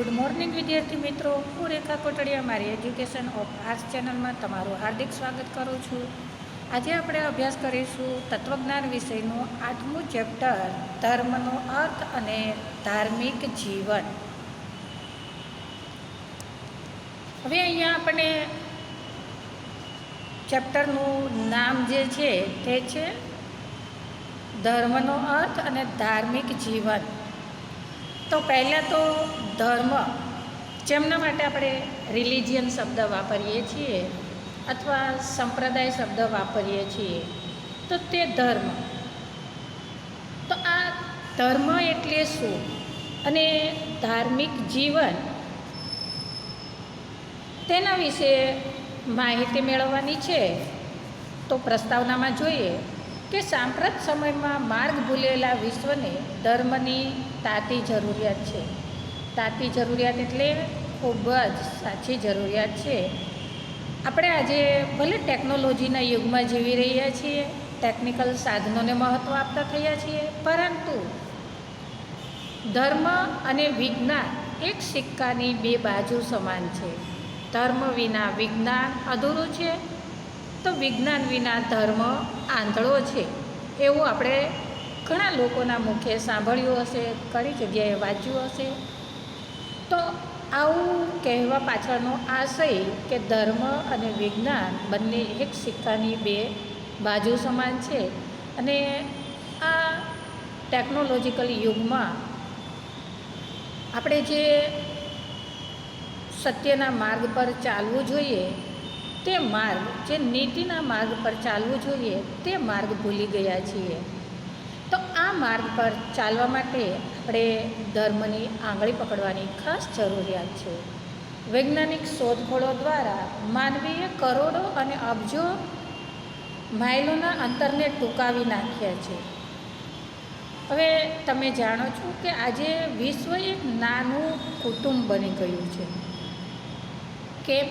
Good morning, વિદ્યાર્થી મિત્રો. હું રેખા કોટડિયા, મારી એજ્યુકેશન ઓફ આર્ટ્સ ચેનલમાં તમારું હાર્દિક સ્વાગત કરું છું. આજે આપણે અભ્યાસ કરીશું તત્વજ્ઞાન વિષયનું આઠમું ચેપ્ટર, ધર્મનો અર્થ અને ધાર્મિક જીવન. હવે અહીંયા આપણે ચેપ્ટરનું નામ જે છે તે છે ધર્મનો અર્થ અને ધાર્મિક જીવન. તો પહેલાં તો ધર્મ, જેમના માટે આપણે રિલિજિયન શબ્દ વાપરીએ છીએ અથવા સંપ્રદાય શબ્દ વાપરીએ છીએ, તો તે ધર્મ. તો આ ધર્મ એટલે શું? અને ધાર્મિક જીવન તેના વિશે માહિતી મેળવવાની છે? તો પ્રસ્તાવનામાં જોઈએ કે સાંપ્રત સમયમાં માર્ગ ભૂલેલા વિશ્વને ધર્મની તાતી જરૂરિયાત છે. તાતી જરૂરિયાત એટલે ખૂબ જ સાચી જરૂરિયાત છે. આપણે આજે ભલે ટેકનોલોજીના યુગમાં જીવી રહ્યા છીએ, ટેકનિકલ સાધનોને મહત્ત્વ આપતા થયા છીએ, પરંતુ ધર્મ અને વિજ્ઞાન એક સિક્કાની બે બાજુ સમાન છે. ધર્મ વિના વિજ્ઞાન અધૂરું છે, તો વિજ્ઞાન વિના ધર્મ આંધળો છે. એવું આપણે ઘણા લોકોના મુખે સાંભળ્યું હશે, ઘણી જગ્યાએ વાંચ્યું હશે. તો આવું કહેવા પાછળનો આશય કે ધર્મ અને વિજ્ઞાન બંને એક સિક્કાની બે બાજુ સમાન છે અને આ ટેકનોલોજીકલ યુગમાં આપણે જે સત્યના માર્ગ પર ચાલવું જોઈએ, તે માર્ગ, જે નીતિના માર્ગ પર ચાલવું જોઈએ, તે માર્ગ ભૂલી ગયા છીએ. આ માર્ગ પર ચાલવા માટે આપણે ધર્મની આંગળી પકડવાની ખાસ જરૂરિયાત છે. વૈજ્ઞાનિક શોધખોળો દ્વારા માનવીએ કરોડો અને અબજો માઇલોના અંતરને ટૂંકાવી નાખ્યા છે. હવે તમે જાણો છો કે આજે વિશ્વ એક નાનું કુટુંબ બની ગયું છે. કેમ?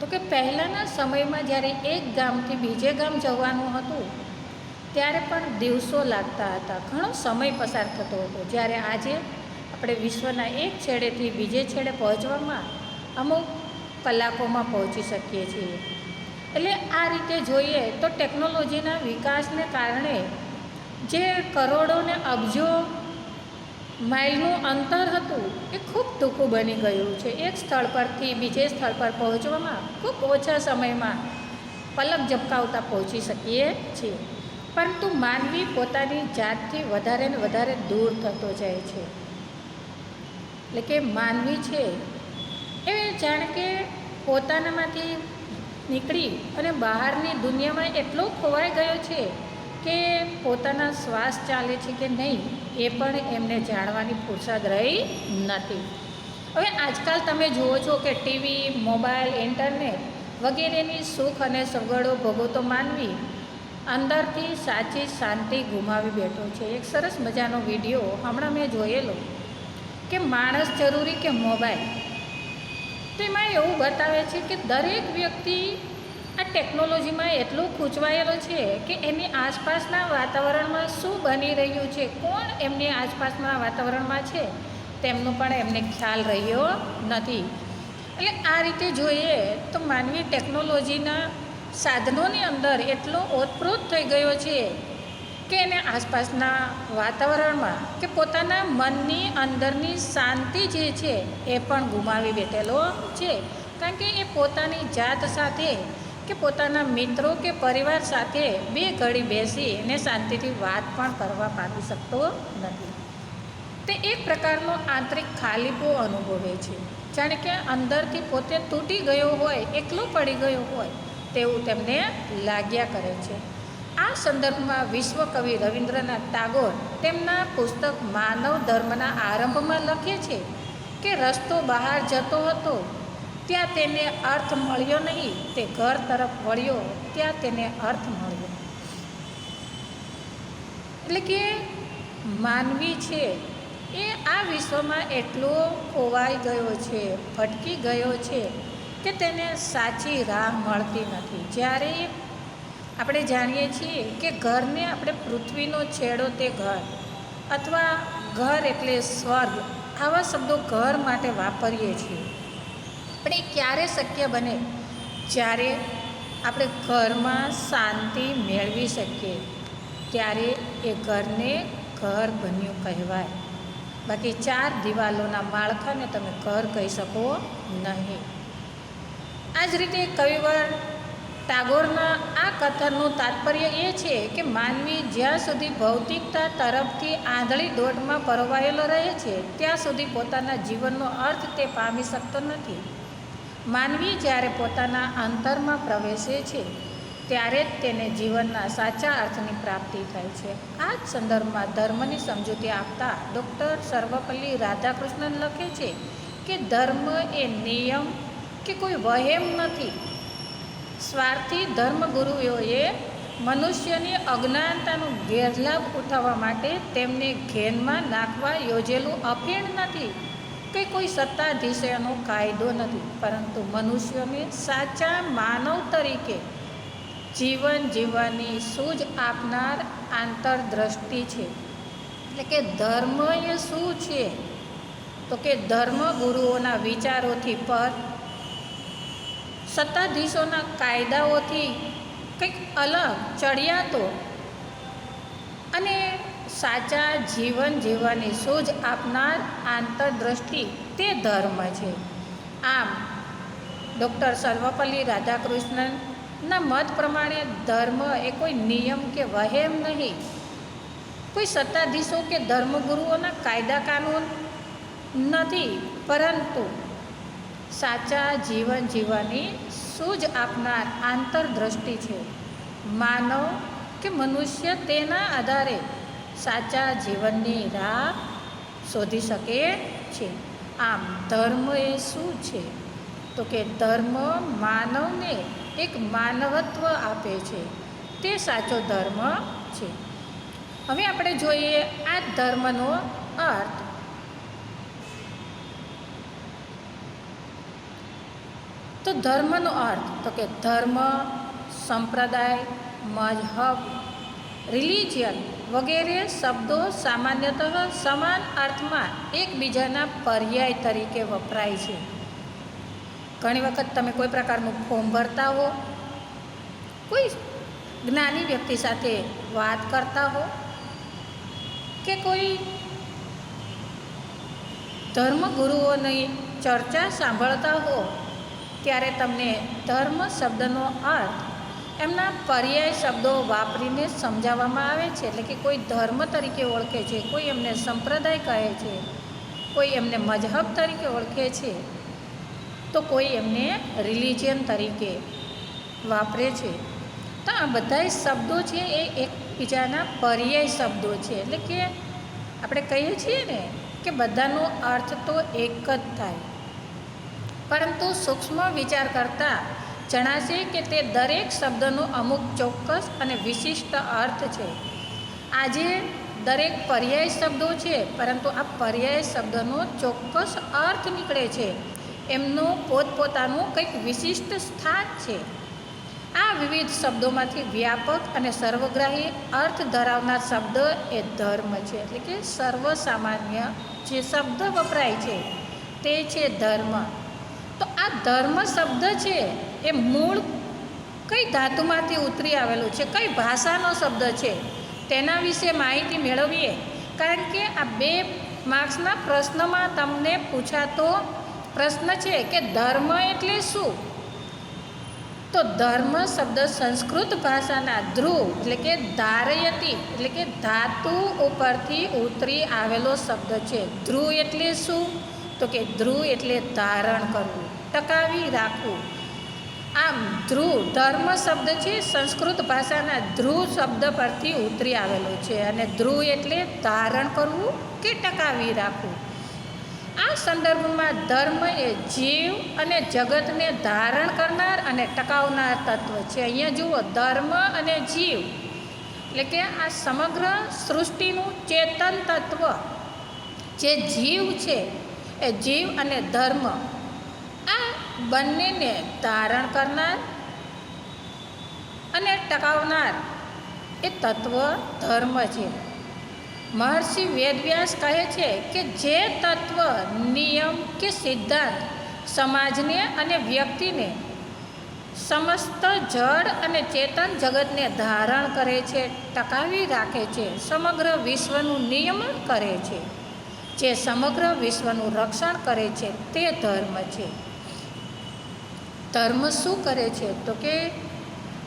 તો કે પહેલાંના સમયમાં જ્યારે એક ગામથી બીજે ગામ જવાનું હતું ત્યારે પણ દિવસો લાગતા હતા. ઘણો સમય પસાર થતો હતો. જ્યારે આજે આપણે વિશ્વના એક છેડેથી બીજે છેડે પહોંચવામાં અમુક કલાકોમાં પહોંચી શકીએ છીએ. એટલે આ રીતે જોઈએ તો ટેકનોલોજીના વિકાસને કારણે જે કરોડો ને અબજો માઇલનું અંતર હતું એ ખૂબ ટૂંકું બની ગયું છે. એક સ્થળ પરથી બીજે સ્થળ પર પહોંચવામાં ખૂબ ઓછા સમયમાં પલક ઝબકાવતા પહોંચી શકીએ છીએ. પરંતુ માનવી પોતાની જાતથી વધારે ને વધારે દૂર થતો જાય છે. એટલે કે માનવી છે એ જાણે કે પોતાનામાંથી નીકળી અને બહારની દુનિયામાં એટલો ખોવાઈ ગયો છે કે પોતાના શ્વાસ ચાલે છે કે નહીં એ પણ એમને જાણવાની ફુરસદ રહી નથી. હવે આજકાલ તમે જુઓ છો કે ટીવી, મોબાઈલ, ઇન્ટરનેટ વગેરેની સુખ અને સગવડો ભોગવતો માનવી અંદરથી સાચી શાંતિ ગુમાવી બેઠો છે. એક સરસ મજાનો વીડિયો હમણાં મેં જોયેલો કે માણસ જરૂરી કે મોબાઈલ? તો એમાં એવું બતાવે છે કે દરેક વ્યક્તિ આ ટેકનોલોજીમાં એટલો ખૂંચવાયેલો છે કે એની આસપાસના વાતાવરણમાં શું બની રહ્યું છે? કોણ એમની આસપાસના વાતાવરણમાં છે? તેમનો પણ એમને ખ્યાલ રહ્યો નથી. એટલે આ રીતે જોઈએ તો માનવી ટેકનોલોજીના સાધનોની અંદર એટલો ઓતપ્રોત થઈ ગયો છે કે એને આસપાસના વાતાવરણમાં કે પોતાના મનની અંદરની શાંતિ જે છે એ પણ ગુમાવી બેઠેલો છે. કારણ કે એ પોતાની જાત સાથે કે પોતાના મિત્રો કે પરિવાર સાથે બે ઘડી બેસી અને શાંતિથી વાત પણ કરવા પામી શકતો નથી. તે એક પ્રકારનો આંતરિક ખાલીપો અનુભવે છે. જાણે કે અંદરથી પોતે તૂટી ગયો હોય, એકલો પડી ગયો હોય તેવું તેમને લાગ્યા કરે છે. આ સંદર્ભમાં વિશ્વકવિ રવિન્દ્રનાથ ટાગોર તેમના પુસ્તક માનવ ધર્મના આરંભમાં લખે છે કે રસ્તો બહાર જતો હતો, ત્યાં તેને અર્થ મળ્યો નહીં, તે ઘર તરફ વળ્યો, ત્યાં તેને અર્થ મળ્યો. એટલે કે માનવી છે, એ આ વિશ્વમાં એટલો ખોવાઈ ગયો છે, ભટકી ગયો છે કે તેને સાચી રાહ મળતી નથી. જ્યારે આપણે જાણીએ છીએ કે ઘરને આપણે પૃથ્વીનો છેડો તે ઘર અથવા ઘર એટલે સ્વર્ગ આવા શબ્દો ઘર માટે વાપરીએ છીએ. પણ એ ક્યારે શક્ય બને? જ્યારે આપણે ઘરમાં શાંતિ મેળવી શકીએ, ત્યારે એ ઘરને ઘર બન્યું કહેવાય. બાકી ચાર દિવાલોના માળખાને તમે ઘર કહી શકો નહીં. આ જ રીતે કવિવર ટાગોરના આ કથનનું તાત્પર્ય એ છે કે માનવી જ્યાં સુધી ભૌતિકતા તરફથી આંધળી દોડમાં પરોવાયેલો રહે છે, ત્યાં સુધી પોતાના જીવનનો અર્થ તે પામી શકતો નથી. માનવી જ્યારે પોતાના અંતરમાં પ્રવેશે છે, ત્યારે જ તેને જીવનના સાચા અર્થની પ્રાપ્તિ થાય છે. આ જ સંદર્ભમાં ધર્મની સમજૂતી આપતા ડૉક્ટર સર્વપલ્લી રાધાકૃષ્ણન લખે છે કે ધર્મ એ નિયમ કે કોઈ વહેમ નથી. સ્વાર્થી ધર્મગુરુઓએ મનુષ્યની અજ્ઞાનતાનો ગેરલાભ ઉઠાવવા માટે તેમને ઘેનમાં નાખવા યોજેલું અફીણ નથી કે કોઈ સત્તાધીશનો કાયદો નથી. પરંતુ મનુષ્યોને સાચા માનવ તરીકે જીવન જીવવાની સૂઝ આપનાર આંતરદ્રષ્ટિ છે. એટલે કે ધર્મ એ શું છે? તો કે ધર્મ ગુરુઓના વિચારોથી પર સત્તાધીશોના કાયદાઓથી કંઈક અલગ, ચડિયાતો અને સાચા જીવન જીવવાની સૂઝ આપનાર આંતરદ્રષ્ટિ તે ધર્મ છે. આમ, ડૉક્ટર સર્વપલ્લી રાધાકૃષ્ણનના મત પ્રમાણે ધર્મ એ કોઈ નિયમ કે વહેમ નહીં. કોઈ સત્તાધીશો કે ધર્મગુરુઓના કાયદા કાનૂન નથી, પરંતુ સાચા જીવન જીવવાની સૂઝ આપનાર આંતરદ્રષ્ટિ છે. માનવ કે મનુષ્ય તેના આધારે સાચા જીવનની રાહ શોધી શકે છે. આમ ધર્મ એ શું છે? તો કે ધર્મ માનવને એક માનવત્વ આપે છે. તે સાચો ધર્મ છે. હવે આપણે જોઈએ આ ધર્મનો અર્થ. તો ધર્મનો અર્થ, તો કે ધર્મ, સંપ્રદાય, મજહબ રિલિજિયન વગેરે શબ્દો સામાન્યતઃ સમાન અર્થમાં એકબીજાના પર્યાય તરીકે વપરાય છે. ઘણી વખત તમે કોઈ પ્રકારનું ફોર્મ ભરતા હો, કોઈ જ્ઞાની વ્યક્તિ સાથે વાત કરતા હો કે કોઈ ધર્મગુરુઓની ચર્ચા સાંભળતા હો ત્યારે તમને ધર્મ શબ્દનો અર્થ એમના પર્યાય શબ્દો વાપરીને સમજાવવામાં આવે છે. એટલે કે કોઈ ધર્મ તરીકે ઓળખે છે, કોઈ એમને સંપ્રદાય કહે છે, કોઈ એમને મજહબ તરીકે ઓળખે છે, તો કોઈ એમને રિલિજિયન તરીકે વાપરે છે. તો આ બધા શબ્દો છે એ એકબીજાના પર્યાય શબ્દો છે. એટલે કે આપણે કહીએ છીએ ને કે બધાનો અર્થ તો એક જ થાય. પરંતુ સૂક્ષ્મ વિચાર કરતાં જણાશે કે તે દરેક શબ્દનો અમુક ચોક્કસ અને વિશિષ્ટ અર્થ છે. આજે દરેક પર્યાય શબ્દો છે, પરંતુ આ પર્યાય શબ્દનો ચોક્કસ અર્થ નીકળે છે. એમનું પોતપોતાનું કંઈક વિશિષ્ટ સ્થાન છે. આ વિવિધ શબ્દોમાંથી વ્યાપક અને સર્વગ્રાહી અર્થ ધરાવનાર શબ્દ એ ધર્મ છે, એટલે કે સર્વસામાન્ય જે શબ્દ વપરાય છે, તે છે ધર્મ. આ ધર્મ શબ્દ છે, એ મૂળ કઈ ધાતુમાંથી ઉતરી આવેલું છે, કઈ ભાષાનો શબ્દ છે, તેના વિશે માહિતી મેળવીએ. કારણ કે આ બે માર્ક્સના પ્રશ્નમાં તમને પૂછાતો પ્રશ્ન છે કે ધર્મ એટલે શું? તો ધર્મ શબ્દ સંસ્કૃત ભાષાના ધ્રુવ એટલે કે ધારયતી એટલે કે ધાતુ ઉપરથી ઉતરી આવેલો શબ્દ છે. ધ્રુવ એટલે શું? તો કે ધ્રુવ એટલે ધારણ કરવું. ટકાવી રાખવું. આમ ધ્રુવ ધર્મ શબ્દ છે, સંસ્કૃત ભાષાના ધ્રુવ શબ્દ પરથી ઉતરી આવેલો છે અને ધ્રુવ એટલે ધારણ કરવું કે ટકાવી રાખવું. આ સંદર્ભમાં ધર્મ એ જીવ અને જગતને ધારણ કરનાર અને ટકાવનાર તત્વ છે. અહીંયા જુઓ, ધર્મ અને જીવ. એટલે કે આ સમગ્ર સૃષ્ટિનું ચેતન તત્વ. જે જીવ છે, એ જીવ અને ધર્મ આ બંનેને ધારણ કરનાર અને ટકાવનાર એ તત્વ ધર્મ છે. મહર્ષિ વેદવ્યાસ કહે છે કે જે તત્વ, નિયમ કે સિદ્ધાંત સમાજને અને વ્યક્તિને સમસ્ત જળ અને ચેતન જગતને ધારણ કરે છે, ટકાવી રાખે છે, સમગ્ર વિશ્વનું નિયમન કરે છે. જે સમગ્ર વિશ્વનું રક્ષણ કરે છે તે ધર્મ છે. ધર્મ શું કરે છે? તો કે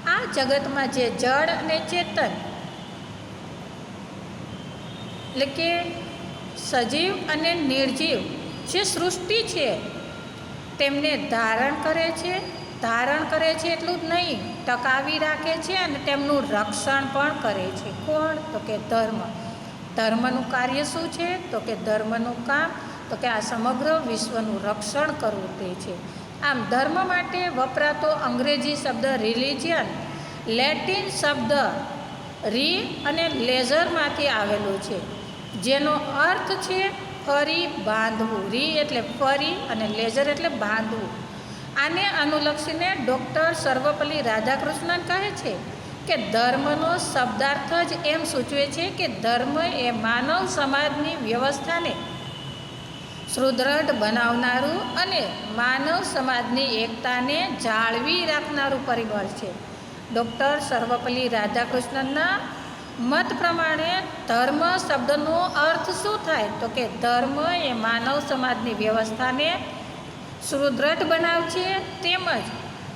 આ જગતમાં જે જળ અને ચેતન, એટલે કે સજીવ અને નિર્જીવ જે સૃષ્ટિ છે, તેમને ધારણ કરે છે, ધારણ કરે છે એટલું જ નહીં, ટકાવી રાખે છે અને તેમનું રક્ષણ પણ કરે છે. કોણ? તો કે ધર્મ. ધર્મનું કાર્ય શું છે? તો કે ધર્મનું કામ. તો કે આ સમગ્ર વિશ્વનું રક્ષણ કરવું તે છે. આમ ધર્મ માટે વપરાતો અંગ્રેજી શબ્દ રિલિજિયન લેટિન શબ્દ રી અને લેઝરમાંથી આવેલું છે. જેનો અર્થ છે ફરી બાંધવું. રી એટલે ફરી અને લેઝર એટલે બાંધવું. આને અનુલક્ષીને ડૉક્ટર સર્વપલ્લી રાધાકૃષ્ણન કહે છે કે ધર્મનો શબ્દાર્થ જ એમ સૂચવે છે કે ધર્મ એ માનવ સમાજની વ્યવસ્થાને સુદૃઢ બનાવનારું અને માનવ સમાજની એકતાને જાળવી રાખનારું પરિબળ છે. ડૉક્ટર સર્વપલ્લી રાધાકૃષ્ણનના મત પ્રમાણે ધર્મ શબ્દનો અર્થ શું થાય? તો કે ધર્મ એ માનવ સમાજની વ્યવસ્થાને સુદૃઢ બનાવશે તેમજ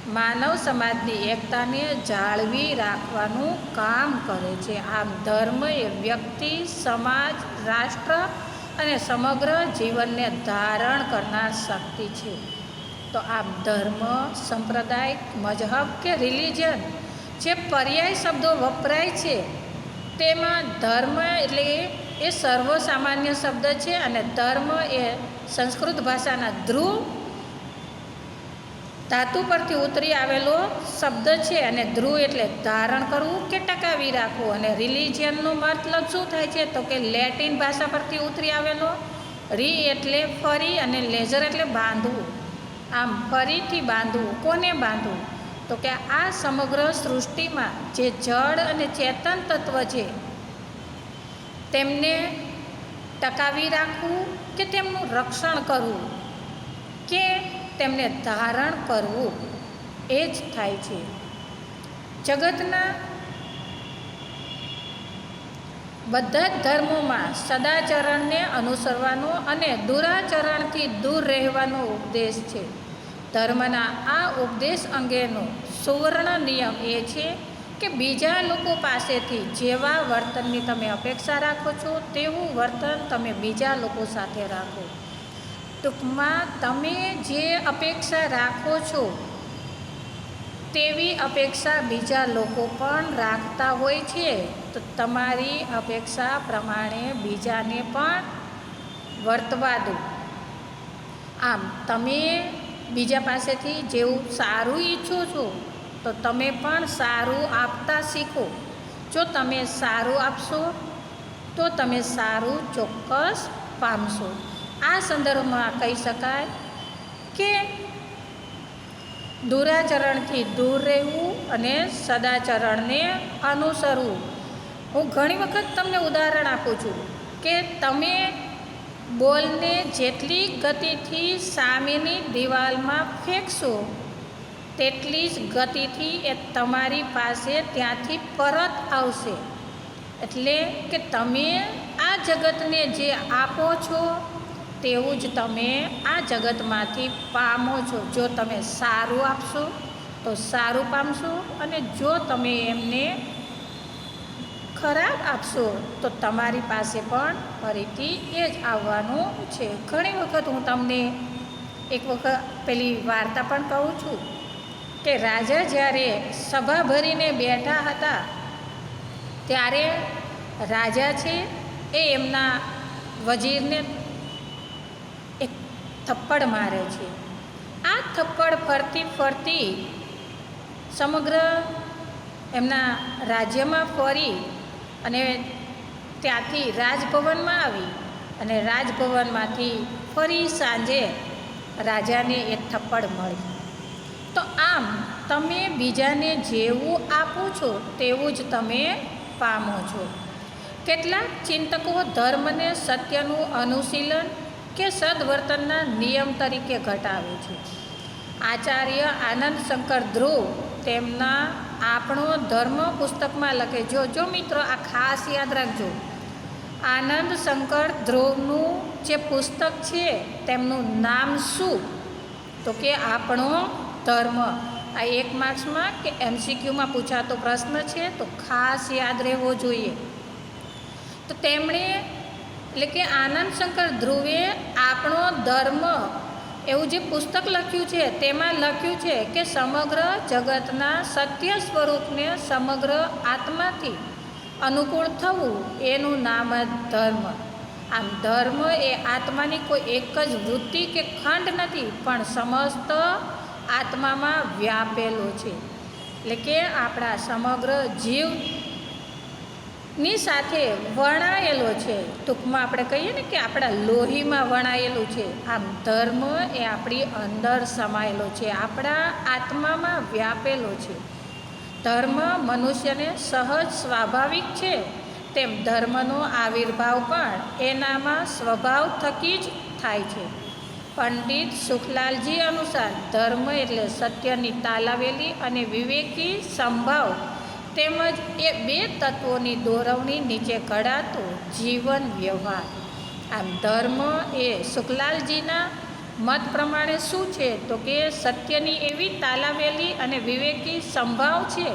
માનવ સમાજની એકતાને જાળવી રાખવાનું કામ કરે છે. આમ ધર્મ એ વ્યક્તિ, સમાજ, રાષ્ટ્ર અને સમગ્ર જીવનને ધારણ કરનાર શક્તિ છે. તો આમ ધર્મ, સંપ્રદાય, મજહબ કે રિલિજન જે પર્યાય શબ્દો વપરાય છે, તેમાં ધર્મ એટલે એ સર્વસામાન્ય શબ્દ છે અને ધર્મ એ સંસ્કૃત ભાષાના ધ્રુવ ધાતુ પરથી ઉતરી આવેલો શબ્દ છે અને ધ્રુવ એટલે ધારણ કરવું કે ટકાવી રાખવું? અને રિલિજિયનનો મતલબ શું થાય છે? તો કે લેટિન ભાષા પરથી ઉતરી આવેલો. રી એટલે ફરી અને લેઝર એટલે બાંધવું. આમ ફરીથી બાંધવું. કોને બાંધવું? તો કે આ સમગ્ર સૃષ્ટિમાં જે જળ અને ચેતન તત્વ છે, તેમને ટકાવી રાખવું કે તેમનું રક્ષણ કરવું? કે તેમને ધારણ કરવું એ જ થાય છે. જગતના બધા જ ધર્મોમાં સદાચરણને અનુસરવાનો અને દુરાચરણથી દૂર રહેવાનો ઉપદેશ છે. ધર્મના આ ઉપદેશ અંગેનો સુવર્ણ નિયમ એ છે કે બીજા લોકો પાસેથી જેવા વર્તનની તમે અપેક્ષા રાખો છો, તેવું વર્તન તમે બીજા લોકો સાથે રાખો. ટૂંકમાં તમે જે અપેક્ષા રાખો છો તેવી અપેક્ષા બીજા લોકો પણ રાખતા હોય છે, તો તમારી અપેક્ષા પ્રમાણે બીજાને પણ વર્તવા દો. આમ, તમે બીજા પાસેથી જેવું સારું ઈચ્છો છો, તો તમે પણ સારું આપતા શીખો. જો તમે સારું આપશો, તો તમે સારું ચોક્કસ પામશો. આ સંદર્ભમાં કહી શકાય કે દુરાચરણથી દૂર રહેવું અને સદાચરણને અનુસરવું. હું ઘણી વખત તમને ઉદાહરણ આપું છું કે તમે બોલને જેટલી ગતિથી સામેની દિવાલમાં ફેંકશો, તેટલી જ ગતિથી એ તમારી પાસે ત્યાંથી પરત આવશે. એટલે કે તમે આ જગતને જે આપો છો તેવું જ તમે આ જગતમાંથી પામો છો. જો તમે સારું આપશો, તો સારું પામશો અને જો તમે એમને ખરાબ આપશો, તો તમારી પાસે પણ ફરીથી એ જ આવવાનું છે. ઘણી વખત હું તમને એક વખત પેલી વાર્તા પણ કહું છું કે રાજા જ્યારે સભા ભરીને બેઠા હતા, ત્યારે રાજા છે એ એમના વજીરને એક થપ્પડ મારે છે. આ થપ્પડ ફરતી ફરતી સમગ્ર એમના રાજ્યમાં ફરી અને ત્યાંથી રાજભવનમાં આવી અને રાજભવનમાંથી ફરી સાંજે રાજાને એ થપ્પડ મળી. તો આમ તમે બીજાને જેવું આપો છો તેવું જ તમે પામો છો. કેટલાક ચિંતકો ધર્મને સત્યનું અનુશીલન કે સદવર્તનના નિયમ તરીકે ઘટાવે છે. આચાર્ય આનંદ શંકર ધ્રુવ તેમના આપણો ધર્મ પુસ્તકમાં લખે જો જો મિત્રો આ ખાસ યાદ રાખજો. આનંદ શંકર ધ્રુવનું જે પુસ્તક છે તેમનું નામ શું? તો કે આપણો ધર્મ. આ એક માર્ક્સમાં કે એમસીક્યુમાં પૂછાતો પ્રશ્ન છે તો ખાસ યાદ રહેવો જોઈએ. તો તેમણે એટલે કે આનંદ શંકર ધ્રુવે આપણો ધર્મ, એવું જે પુસ્તક લખ્યું છે, તેમાં લખ્યું છે કે સમગ્ર જગતના સત્ય સ્વરૂપને સમગ્ર આત્માથી અનુકૂળ થવું, એનું નામ જ ધર્મ. આમ ધર્મ એ આત્માની કોઈ એક જ વૃત્તિ કે ખંડ નથી, પણ સમસ્ત આત્મામાં વ્યાપેલો છે. એટલે કે આપણા સમગ્ર જીવ ની સાથે વણાયેલો છે. ટૂંકમાં આપણે કહીએ ને કે આપણા લોહીમાં વણાયેલું છે. આમ ધર્મ એ આપણી અંદર સમાયેલો છે. આપણા આત્મામાં વ્યાપેલો છે. ધર્મ મનુષ્યને સહજ સ્વાભાવિક છે. તેમ ધર્મનો આવિર્ભાવ પણ એનામાં સ્વભાવ થકી જ થાય છે. પંડિત સુખલાલજી અનુસાર ધર્મ એટલે સત્યની તાલાવેલી અને વિવેકી સંભાવ તેમજ એ બે તત્વોની દોરવણી નીચે ઘડાતો જીવન વ્યવહાર. આમ ધર્મ એ શુકલાલજીના મત પ્રમાણે શું છે? તો કે સત્યની એવી તાલાવેલી અને વિવેકી સંભાવ છે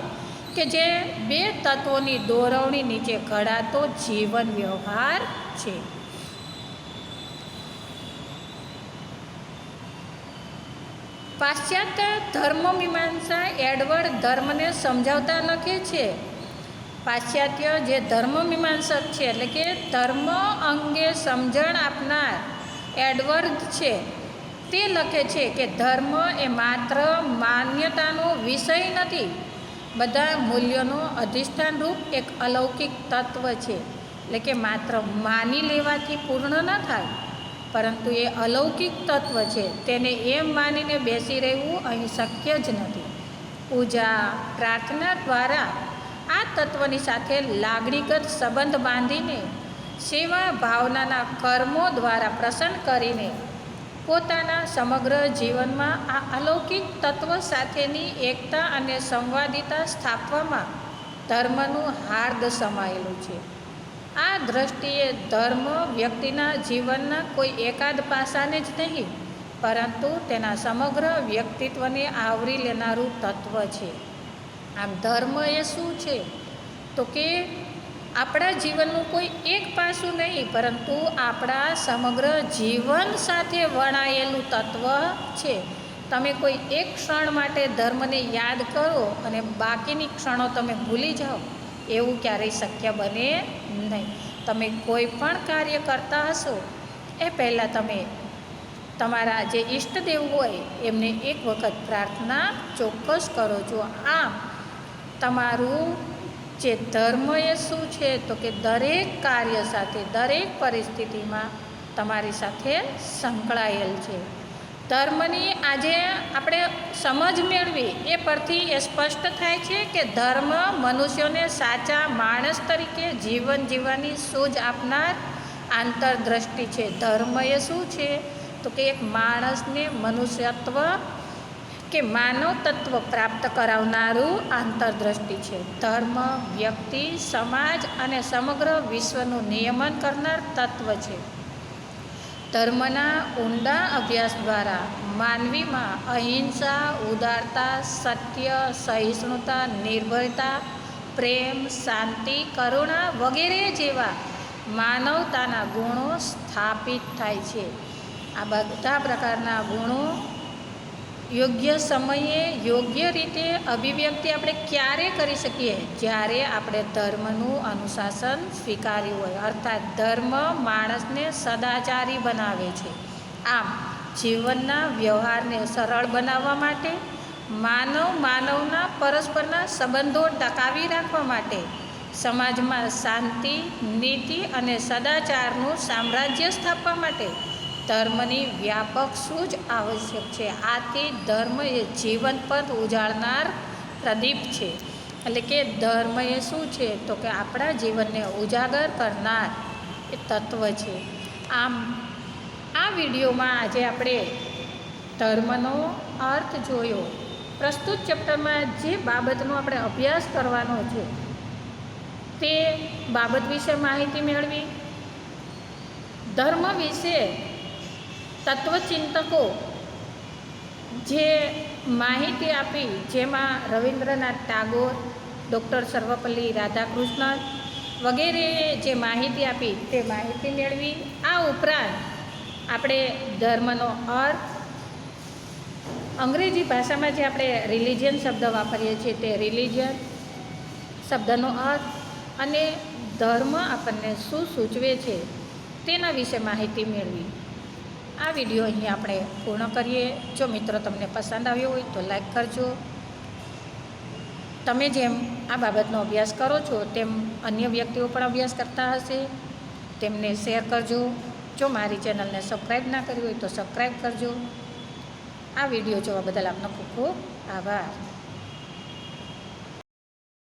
કે જે બે તત્વોની દોરવણી નીચે ઘડાતો જીવન વ્યવહાર છે. પાશ્ચાત્ય ધર્મમીમાંસા એડવર્ડ ધર્મને સમજાવતા લખે છે. પાશ્ચાત્ય જે ધર્મમીમાંસક છે, એટલે કે ધર્મ અંગે સમજણ આપનાર એડવર્ડ છે. તે લખે છે કે ધર્મ એ માત્ર માન્યતાનો વિષય નથી. બધા મૂલ્યોનો અધિષ્ઠાન રૂપ એક અલૌકિક તત્વ છે. એટલે કે માત્ર માની લેવાથી પૂર્ણ ન થાય. પરંતુ એ અલૌકિક તત્વ છે. તેને એમ માનીને બેસી રહેવું અહીં શક્ય જ નથી. પૂજા, પ્રાર્થના દ્વારા આ તત્વની સાથે લાગણીગત સંબંધ બાંધીને, સેવા ભાવનાના કર્મો દ્વારા પ્રસન્ન કરીને પોતાના સમગ્ર જીવનમાં આ અલૌકિક તત્વ સાથેની એકતા અને સંવાદિતા સ્થાપવામાં ધર્મનું હાર્દ સમાયેલું છે. આ દ્રષ્ટિએ ધર્મ વ્યક્તિના જીવનના કોઈ એકાદ પાસાને જ નહીં, પરંતુ તેના સમગ્ર વ્યક્તિત્વને આવરી લેનારું તત્વ છે. આમ ધર્મ એ શું છે? તો કે આપણા જીવનનું કોઈ એક પાસું નહીં, પરંતુ આપણા સમગ્ર જીવન સાથે વણાયેલું તત્વ છે. તમે કોઈ એક ક્ષણ માટે ધર્મને યાદ કરો અને બાકીની ક્ષણો તમે ભૂલી જાઓ. એવું ક્યારેય શક્ય બને નહીં. તમે કોઈ પણ કાર્ય કરતા હશો, એ પહેલાં તમે તમારા જે ઈષ્ટદેવ હોય, એમને એક વખત પ્રાર્થના ચોક્કસ કરો. છો આમ તમારું જે ધર્મ એ શું છે, તો કે દરેક કાર્ય સાથે, દરેક પરિસ્થિતિમાં તમારી સાથે સંકળાયેલ છે. ધર્મની આજે આપણે સમજ મેળવી એ પરથી એ સ્પષ્ટ થાય છે કે ધર્મ મનુષ્યોને સાચા માણસ તરીકે જીવન જીવવાની સૂઝ આપનાર આંતરદ્રષ્ટિ છે. ધર્મ એ શું છે? તો કે એક માણસને મનુષ્યત્વ કે માનવ તત્વ પ્રાપ્ત કરાવનારું આંતરદ્રષ્ટિ છે. ધર્મ, વ્યક્તિ, સમાજ અને સમગ્ર વિશ્વનું નિયમન કરનાર તત્વ છે. ધર્મના ઊંડા અભ્યાસ દ્વારા માનવીમાં અહિંસા, ઉદારતા, સત્ય, સહિષ્ણુતા, નિર્ભયતા, પ્રેમ, શાંતિ, કરુણા વગેરે જેવા માનવતાના ગુણો સ્થાપિત થાય છે. આ બધા પ્રકારના ગુણો યોગ્ય સમયે, યોગ્ય રીતે અભિવ્યક્તિ આપણે ક્યારે કરી શકીએ? જ્યારે આપણે ધર્મનું અનુશાસન સ્વીકાર્યું હોય, અર્થાત ધર્મ માણસને સદાચારી બનાવે છે. આમ, જીવનના વ્યવહારને સરળ બનાવવા માટે, માનવ માનવના પરસ્પરના સંબંધો ટકાવી રાખવા માટે, સમાજમાં શાંતિ, નીતિ અને સદાચારનું સામ્રાજ્ય સ્થાપવા માટે ધર્મની વ્યાપક સૂઝ આવશ્યક છે? આથી ધર્મ એ જીવન પર ઉજાળનાર પ્રદીપ છે. એટલે કે ધર્મ એ શું છે? તો કે આપણા જીવનને ઉજાગર કરનાર એ તત્વ છે. આમ, આ વિડીયોમાં આજે આપણે ધર્મનો અર્થ જોયો. પ્રસ્તુત ચેપ્ટરમાં જે બાબતનો આપણે અભ્યાસ કરવાનો છે, તે બાબત વિશે માહિતી મેળવી. ધર્મ વિશે તત્વચિંતકો જે માહિતી આપી, જેમાં રવિન્દ્રનાથ ટાગોર, ડૉક્ટર સર્વપલ્લી રાધાકૃષ્ણન વગેરેએ જે માહિતી આપી, તે માહિતી મેળવી. આ ઉપરાંત આપણે ધર્મનો અર્થ, અંગ્રેજી ભાષામાં જે આપણે રિલિજિયન શબ્દ વાપરીએ છીએ તે રિલિજિયન શબ્દનો અર્થ અને ધર્મ આપણને શું સૂચવે છે તેના વિશે માહિતી મેળવી. આ વીડિયો અહીં આપણે પૂર્ણ કરીએ. જો મિત્રો તમને પસંદ આવ્યો હોય તો લાઈક કરજો. તમે જેમ આ બાબતનો અભ્યાસ કરો છો, તેમ અન્ય વ્યક્તિઓ પણ અભ્યાસ કરતા હશે. તેમને શેર કરજો. જો મારી ચેનલને સબસ્ક્રાઈબ ના કરી હોય તો સબસ્ક્રાઈબ કરજો. આ વીડિયો જોવા બદલ આપનો ખૂબ ખૂબ આભાર.